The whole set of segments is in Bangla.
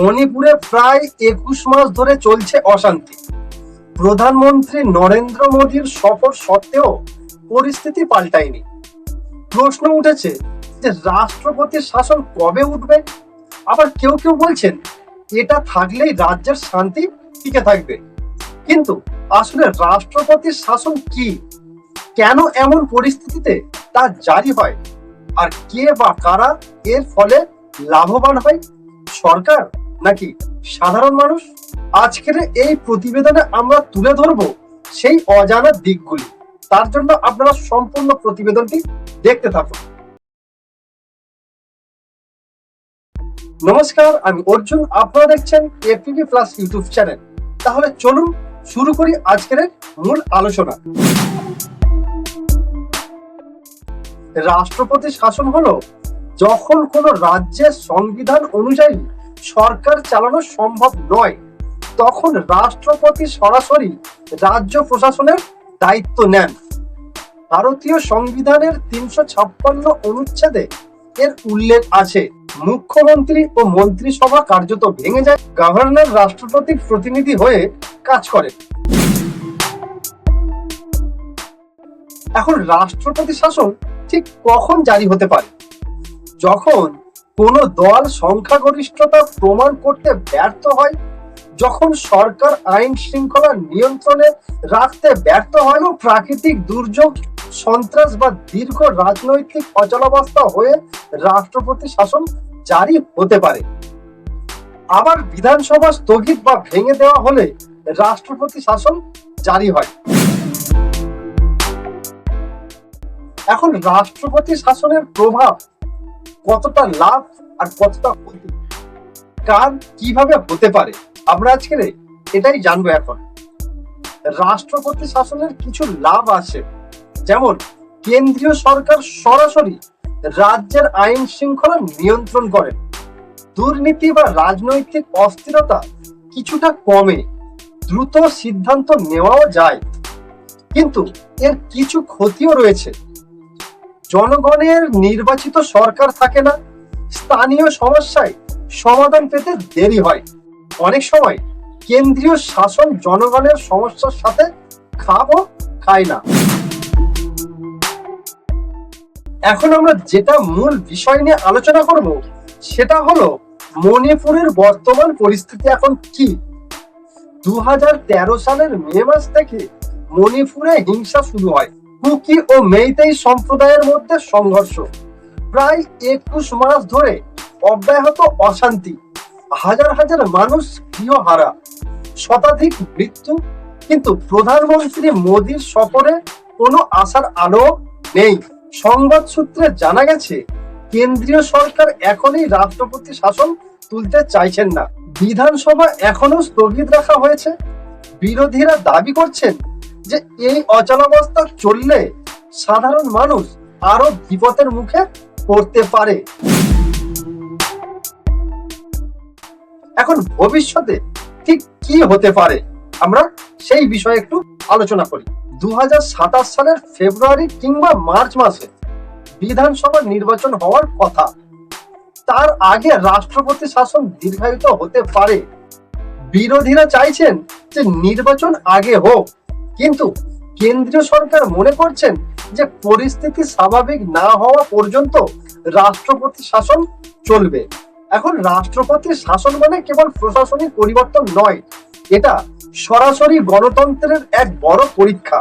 মণিপুরে প্রায় একুশ মাস ধরে চলছে অশান্তি। প্রধানমন্ত্রী নরেন্দ্র মোদীর সফর সত্ত্বেও পরিস্থিতি পাল্টায়নি। প্রশ্ন উঠেছে যে রাষ্ট্রপতির শাসন কবে উঠবে? আবার কেউ কেউ বলছেন এটা থাকলেই রাজ্যের শান্তি টিকে থাকবে। কিন্তু আসলে রাষ্ট্রপতির শাসন কি? কেন এমন পরিস্থিতিতে তা জারি হয়? আর কে বা কারা এর ফলে লাভবান হয়? সরকার নাকি সাধারণ মানুষ? আজকের এই প্রতিবেদনে আমরা তুলে ধরব সেই অজানা দিকগুলি। তার জন্য আপনারা সম্পূর্ণ প্রতিবেদনটি দেখতে থাকুন। নমস্কার, আমি অর্জুন। আপনারা দেখছেন এপিবি প্লাস ইউটিউব চ্যানেল তাহলে চলুন শুরু করি আজকের মূল আলোচনা। রাষ্ট্রপতি শাসন হলো, যখন কোন রাজ্যের সংবিধান অনুযায়ী সরকার চালানো সম্ভব নয়। তখন রাষ্ট্রপতি সরাসরি রাজ্য প্রশাসনের দায়িত্ব নেন। ভারতীয় সংবিধানের তিনশো ছাপ্পান্ন অনুচ্ছেদে এর উল্লেখ আছে। মুখ্যমন্ত্রী ও মন্ত্রিসভা কার্যত ভেঙে যায়, গভর্নর রাষ্ট্রপতির প্রতিনিধি হয়ে কাজ করে এখন রাষ্ট্রপতি শাসন ঠিক কখন জারি হতে পারে? যখন কোন দল সংখ্যাগরিষ্ঠতা প্রমাণ করতে ব্যর্থ হয় যখন সরকার আইন শৃঙ্খলা নিয়ন্ত্রণে রাখতে ব্যর্থ হয় ও প্রাকৃতিক দুর্যোগ, সন্ত্রাস বা দীর্ঘ রাজনৈতিক অচলাবস্থা হয়ে রাষ্ট্রপতি শাসন জারি হতে পারে। আবার বিধানসভা স্থগিত বা ভেঙে দেওয়া হলে রাষ্ট্রপতি শাসন জারি হয়। এখন রাষ্ট্রপতি শাসনের প্রভাব কতটা লাভ আর কতটা ক্ষতি? কার কীভাবে হতে পারে? আমরা আজকে এটাই জানব এখন। রাষ্ট্রপতি শাসনের কিছু লাভ আছে। যেমন, কেন্দ্রীয় সরকার সরাসরি রাজ্যের আইন শৃঙ্খলা নিয়ন্ত্রণ করেন দুর্নীতি বা রাজনৈতিক অস্থিরতা কিছুটা কমে, দ্রুত সিদ্ধান্ত নেওয়াও যায়। কিন্তু এর কিছু ক্ষতিও রয়েছে। জনগণের নির্বাচিত সরকার থাকে না। স্থানীয় সমস্যায় সমাধান পেতে দেরি হয়। অনেক সময় কেন্দ্রীয় শাসন জনগণের সমস্যার সাথে খাব খায় না। এখন আমরা যেটা মূল বিষয় নিয়ে আলোচনা করব, সেটা হলো মণিপুরের বর্তমান পরিস্থিতি এখন কি? দু হাজার তেরো সালের মে মাস থেকে মণিপুরে হিংসা শুরু হয়। কুকি ও মেইতেই সম্প্রদায়ের মধ্যে সংঘর্ষ। প্রায় একুশ মাস ধরে অব্যাহত অশান্তি। হাজার হাজার মানুষ গৃহহারা শতাধিক মৃত্যু, কিন্তু প্রধানমন্ত্রী মোদীর সফরে কোনো আশার আলো নেই। সংবাদ সূত্রে জানা গেছে, কেন্দ্রীয় সরকার এখনই রাষ্ট্রপতি শাসন তুলতে চাইছেন না। বিধানসভা এখনও স্থগিত রাখা হয়েছে। বিরোধীরা দাবি করছেন যে এই অচলাবস্থা চললে সাধারণ মানুষ আরও বিপদের মুখে পড়তে পারে। এখন ভবিষ্যতে ঠিক কি হতে পারে? আমরা সেই বিষয়ে একটু আলোচনা করি। দু হাজার সাতাশ সালের ফেব্রুয়ারি কিংবা মার্চ মাসে বিধানসভা নির্বাচন হওয়ার কথা, তার আগে রাষ্ট্রপতি শাসন দীর্ঘায়িত হতে পারে। বিরোধীরা চাইছেন যে নির্বাচন আগে হোক। কিন্তু কেন্দ্রীয় সরকার মনে করছেন যে পরিস্থিতি স্বাভাবিক না হওয়া পর্যন্ত রাষ্ট্রপতি শাসন চলবে। এখন রাষ্ট্রপতির শাসন মানে কেবল প্রশাসনিক পরিবর্তন নয়, এটা সরাসরি গণতন্ত্রের এক বড় পরীক্ষা।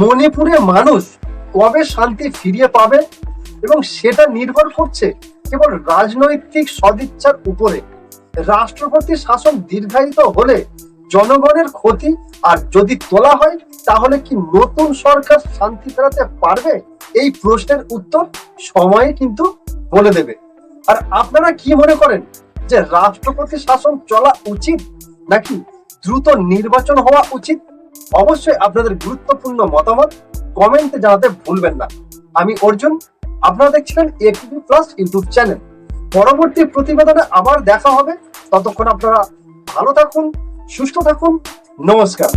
মণিপুরে মানুষ কবে শান্তি ফিরিয়ে পাবে এবং সেটা নির্ভর করছে কেবল রাজনৈতিক সদিচ্ছার উপরে। রাষ্ট্রপতি শাসন দীর্ঘায়িত হলে জনগণের ক্ষতি। আর যদি তোলা হয়, তাহলে কি নতুন সরকার শান্তি ফেরাতে পারবে? এই প্রশ্নের উত্তর সময় কিন্তু বলে দেবে। আর আপনারা কি মনে করেন যে রাষ্ট্রপতি শাসন চলা উচিত নাকি দ্রুত নির্বাচন হওয়া উচিত? অবশ্যই আপনাদের গুরুত্বপূর্ণ মতামত কমেন্টে জানাতে ভুলবেন না। আমি অর্জুন, আপনারা দেখছিলেন এটিভি প্লাস ইউটিউব চ্যানেল। পরবর্তী প্রতিবেদনে আবার দেখা হবে। ততক্ষণ আপনারা ভালো থাকুন সুস্থ থাকুন নমস্কার।